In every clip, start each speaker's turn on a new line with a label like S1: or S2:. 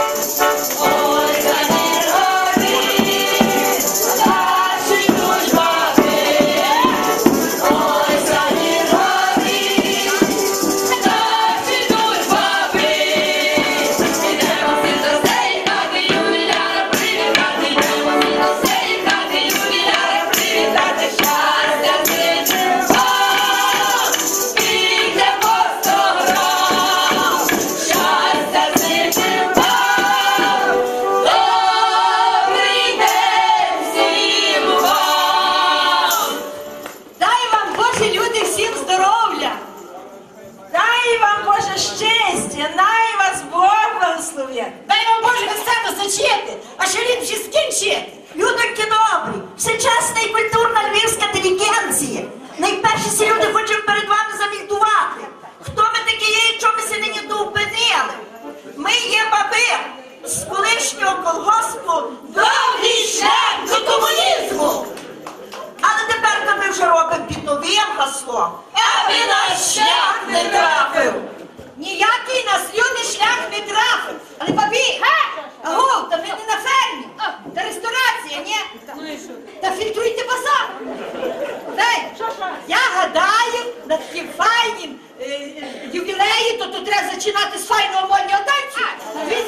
S1: Дай всім здоров'я! Дай вам, Боже, щастя! Най вас Бог благословляє.
S2: Дай вам Боже весело зачити, а ще ліпше скінчити.
S1: Людоньки добрі, всечасна і культурна львівська інтелігенція. Найперше всі люди хочуть перед вами
S2: ресторація, ні? Та фільтруйте базар. Дай, я гадаю, на таким файнім е, е, ювілеї, то, то треба зачинати з файного моднього танцю. Він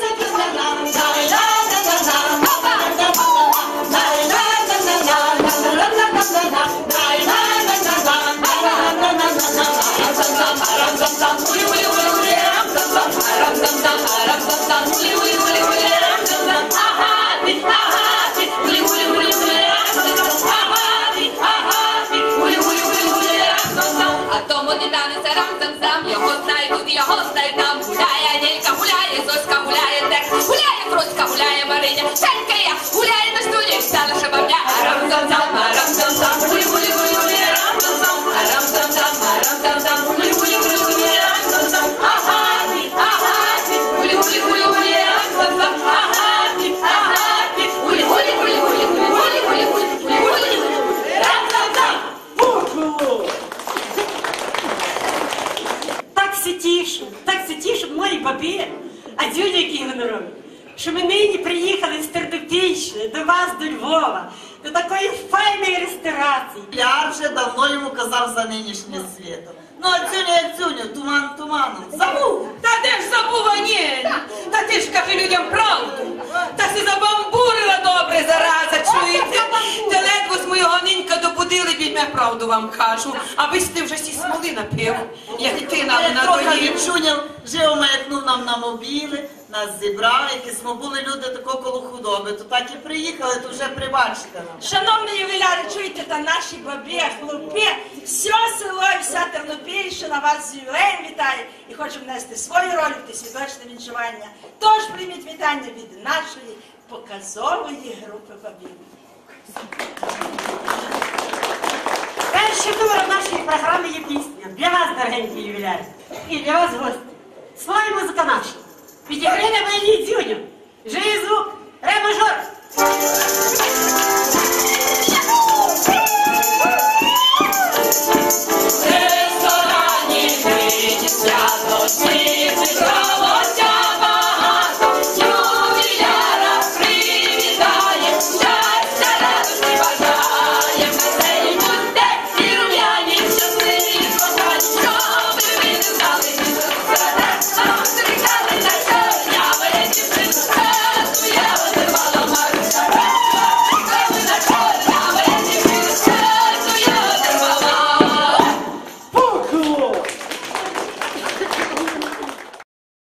S3: Так се тішу, так се тішу моїй бабі, а дзюня який що ми нині приїхали з Тернопільщини до вас, до Львова, до такої файної ресторації.
S4: Я вже давно йому казав за нинішнє свято. Ну, а цюня, як цюня, туман туманом. Забув.
S5: Та де ж забула ні? Та ти ж кажи людям правду. Вам кажу. Аби ти вже сі смоли напив, як дитина
S4: Але
S5: на
S4: трохи
S5: дворі.
S4: відчуняв, живо маякнув нам на мобіли, нас зібрав, якісь ми були люди тако коло худоби, то так і приїхали, то вже прибачте нам.
S1: Шановні ювіляри, чуєте, та наші бабі, хлопі, все село і вся Тернопільщина вас з ювілеєм вітає і хоче внести свою роль в те віншування. Тож прийміть вітання від нашої показової групи бабів.
S3: Перший нашої програми є пісня. Для вас, дорогенькі ювіляри, і для вас гості. З музика наша. Підігріли мені дзюню. Живий звук ре-мажор. Ресторані свято, світи, правося.